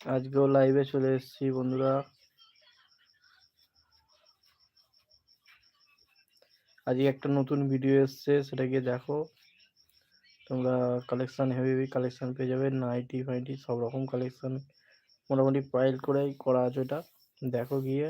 আজকেও লাইভে চলে এসেছি, বন্ধুরা। আজকে একটা নতুন ভিডিও এসছে, সেটা গিয়ে দেখো। তোমরা কালেকশন হেভি হেভি কালেকশন পেয়ে যাবে নাইটি ফাইটি সব রকম কালেকশন মোটামুটি পাইল করেই করা আছে এটা দেখো গিয়ে।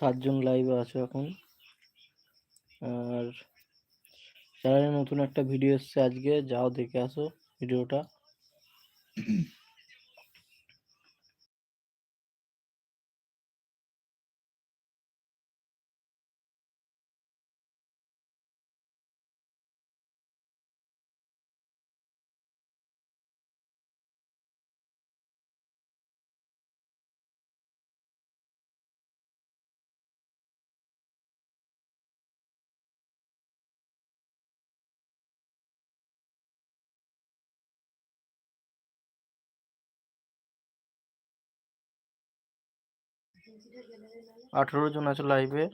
সাতজন লাইভে আছে এখন। আর চ্যানেলে নতুন একটা ভিডিও এসছে আজকে, যাও দেখে আসো ভিডিওটা আঠেরো জন আছে লাইভে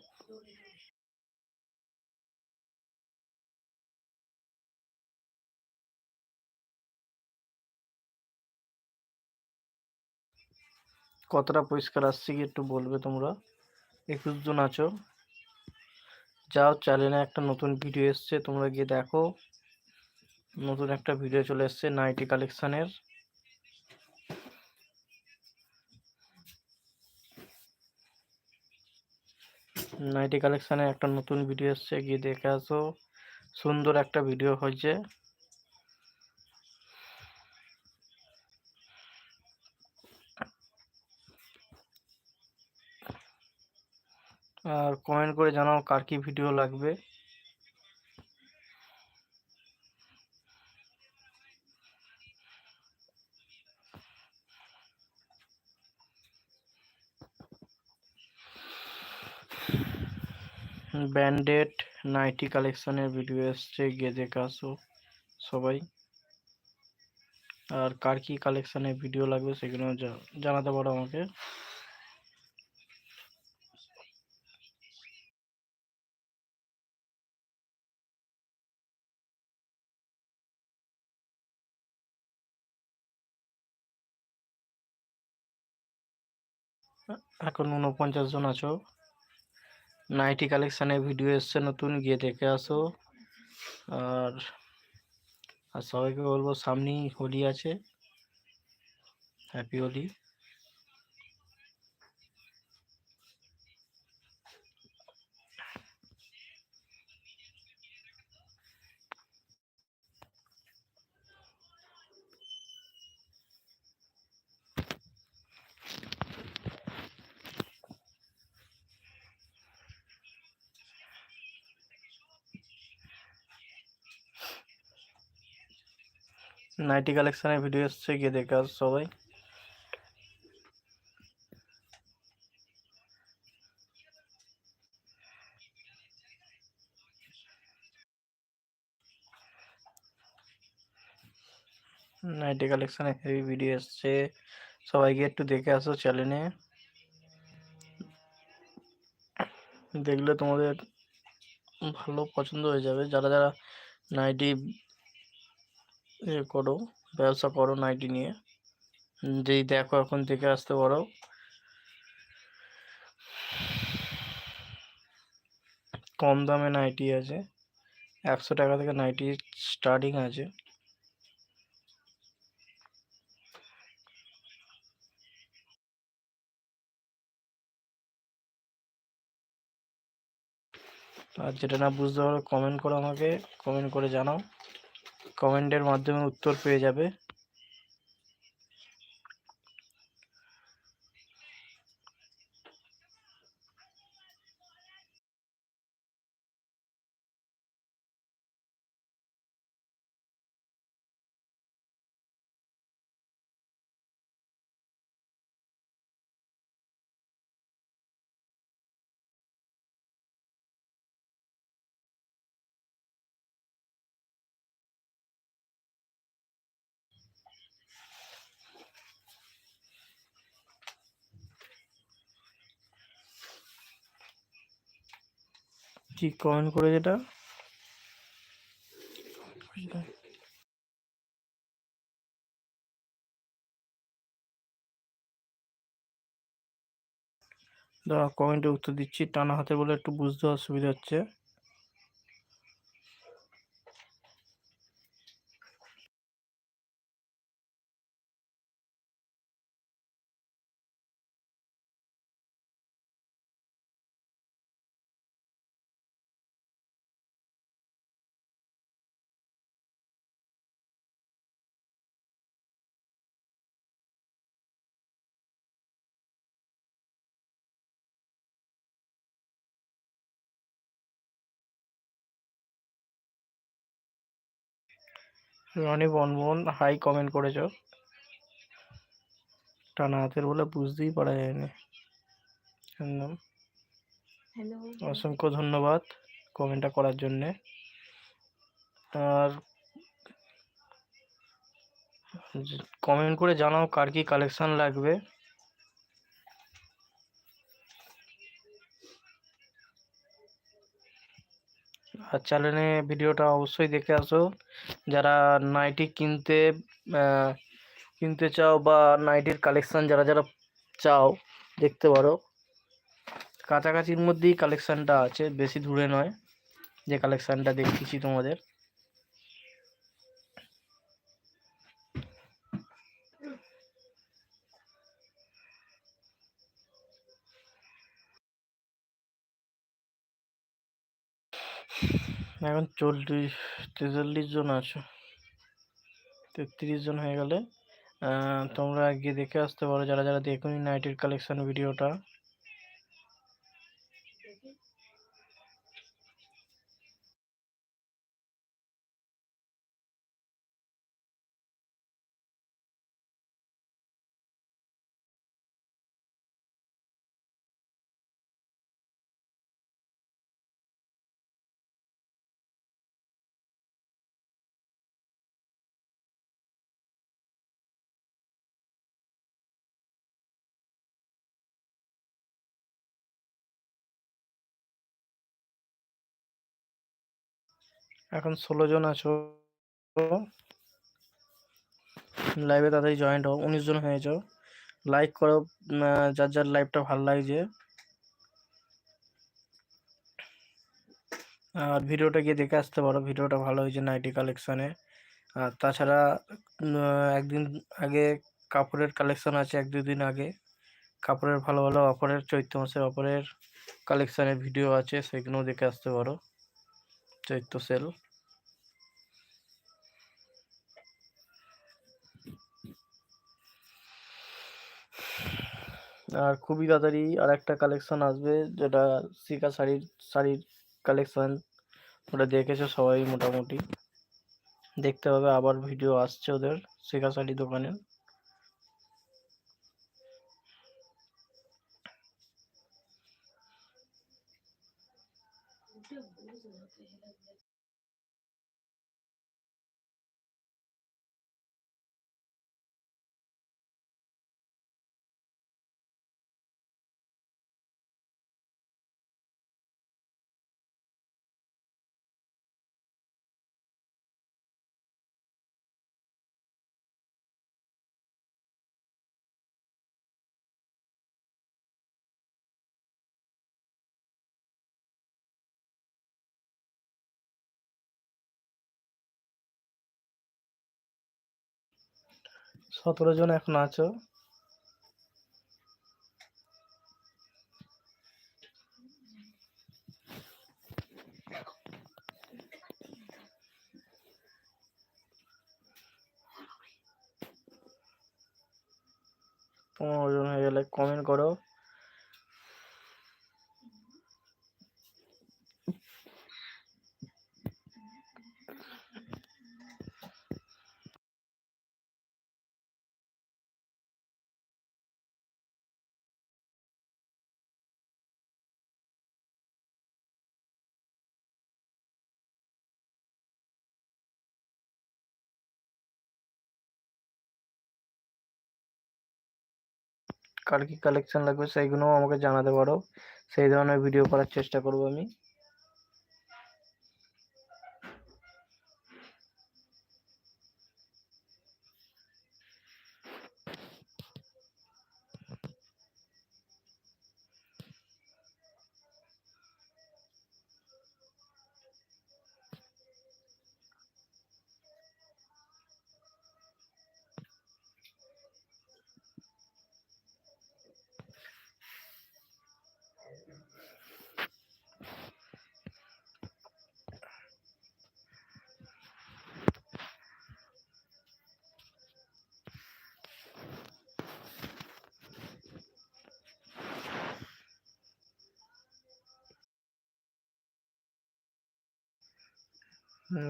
কতটা পরিষ্কার আসছে কি একটু বলবে তোমরা? একুশ জন আছো। যাও চ্যানেলে একটা নতুন ভিডিও এসছে, তোমরা গিয়ে দেখো। নতুন একটা ভিডিও চলে এসছে নাইটি কালেকশনের নাইটি কালেকশানে একটা নতুন ভিডিও এসছে, গিয়ে দেখে আসো। সুন্দর একটা ভিডিও হয়েছে। আর কমেন্ট করে জানাও কার কি ভিডিও লাগবে। ব্যান্ডেড নাইটি কালেকশনের ভিডিও এসছে দেখে আসো সবাই। আর কার কি কালেকশনের ভিডিও লাগবে সেগুলো জানাতে পারো আমাকে। এখন উনপঞ্চাশ জন আছো। নাইটি কালেকশানের ভিডিও এসছে নতুন, গিয়ে দেখে আসো। আর আর সবাইকে বলব সামনেই হোলি আছে। হ্যাপি হোলি নাইটি কালেকশনের ভিডিও এসছে, গিয়ে দেখে আস সবাই। নাইটি কালেকশনে হেভি ভিডিও এসছে। সবাইকে একটু দেখে আসো চ্যানেলে দেখলে তোমাদের ভালো পছন্দ হয়ে যাবে। যারা যারা নাইটি এ করো, ব্যবসা করো নাইটি নিয়ে। যেই দেখো এখন থেকে আসতে পারো। কম দামে নাইটি আছে। একশো টাকা থেকে নাইটি স্টার্টিং আছে। আর যেটা না বুঝতে পারো কমেন্ট করো আমাকে। কমেন্ট করে জানাও। কমেন্টের মাধ্যমে উত্তর পেয়ে যাবে। কি কমেন্ট করে যেটা দাঁড়া কমেন্টে উত্তর দিচ্ছি। টানা হাতে বলে একটু বুঝতে অসুবিধা হচ্ছে। রনি বনবন হাই কমেন্ট করেছ। টানা হাতের বলে বুঝতেই পারা যায়নি। একদম অসংখ্য ধন্যবাদ কমেন্টটা করার জন্যে। আর কমেন্ট করে জানাও কার কি কালেকশান লাগবে। আর চ্যানেলে ভিডিওটা অবশ্যই দেখে আসো। যারা নাইটি কিনতে কিনতে চাও বা নাইটির কালেকশান যারা যারা চাও, দেখতে পারো। কাছাকাছির মধ্যেই কালেকশানটা আছে, বেশি দূরে নয়। যে কালেকশানটা দেখিয়েছি তোমাদের। এখন চল্লিশ, তেতাল্লিশ জন আছো। তেত্রিশ জন হয়ে গেলে তোমরা গিয়ে দেখে আসতে পারো যারা যারা দেখুন নাইটের কালেকশান ভিডিওটা এখন ষোলো জন আছো। লাইভে তাড়াতাড়ি জয়েন্ট হও, উনিশ জন হয়েছ লাইক করো যার যার লাইভটা ভালো লাগছে। আর ভিডিওটা গিয়ে দেখে আসতে পারো, ভিডিওটা ভালো হয়েছে নাইটি কালেকশানে আর তাছাড়া একদিন আগে কাপড়ের কালেকশন আছে, এক দুদিন আগে। কাপড়ের ভালো ভালো অফারের চৈত্র মাসের অফারের কালেকশানের ভিডিও আছে, সেগুলোও দেখে আসতে পারো। চৈত্র সেল। আর খুবই তাড়াতাড়ি আর একটা কালেকশন আসবে, যেটা সিকা শাড়ির শাড়ির কালেকশন ওটা দেখেছ সবাই মোটামুটি। দেখতে হবে, আবার ভিডিও আসছে ওদের শিখা শাড়ি দোকানে। সতেরো জন এখন আছো পনেরো জন হয়ে গেলে কমেন্ট করো কার কি কালেকশন লাগবে, সেইগুলোও আমাকে জানাতে পারো। সেই ধরনের ভিডিও করার চেষ্টা করব আমি।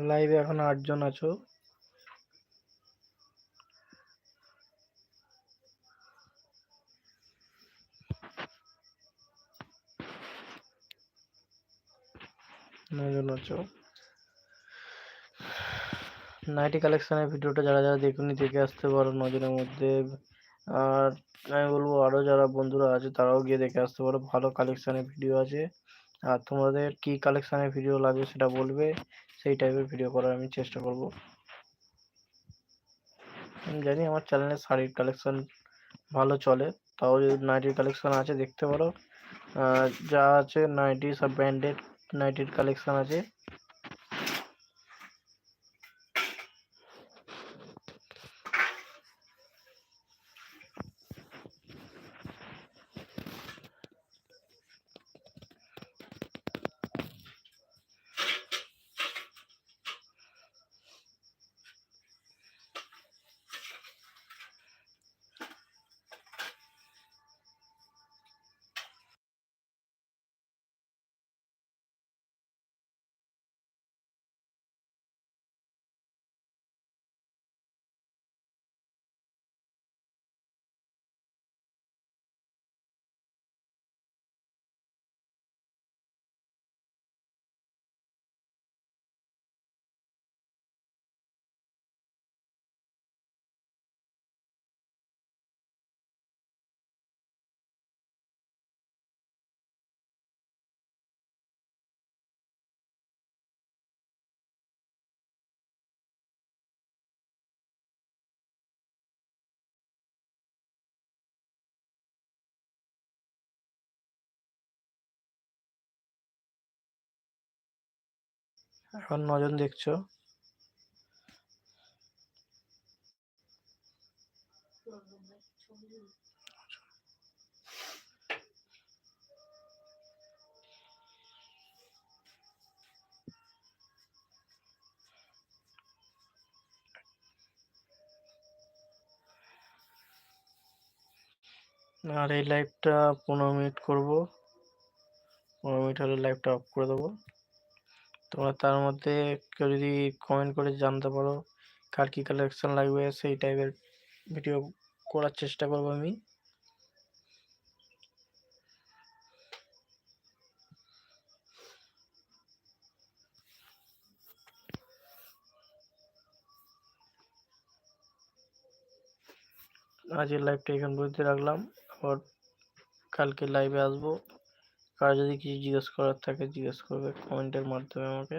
লাইভে এখন আটজন আছো। আছো। নাইটি কালেকশনের ভিডিওটা যারা যারা দেখুনি, দেখে আসতে পারো নজনের মধ্যে। আর আমি বলব, আরও যারা বন্ধুরা আছে, তারাও গিয়ে দেখে আসতে পারো, ভালো কালেকশনের ভিডিও আছে। আর তোমাদের কি কালেকশনের ভিডিও লাগবে সেটা বলবে। সেই টাইপের ভিডিও করার আমি চেষ্টা করব। আমি জানি আমার চ্যানেলে শাড়ির কালেকশন ভালো চলে, তাও যদি নাইটির কালেকশন আছে দেখতে পারো। যা আছে নাইটি সব ব্র্যান্ডেড নাইটির কালেকশন আছে। এখন নজন দেখছ? আর এই লাইভটা পনেরো মিনিট করব। পনেরো মিনিট হলে লাইভটা অফ করে দেবো। তোমরা তার মধ্যে কেউ যদি কমেন্ট করে জানতে পারো, কার কী কালেকশন লাগবে, সেই টাইপের ভিডিও করার চেষ্টা করব আমি। আজকের লাইভটা এখান পর্যন্ত রাখলাম। আবার কালকে লাইভে আসব। কার যদি কিছু জিজ্ঞেস করার থাকে জিজ্ঞেস করবে কমেন্টের মাধ্যমে আমাকে।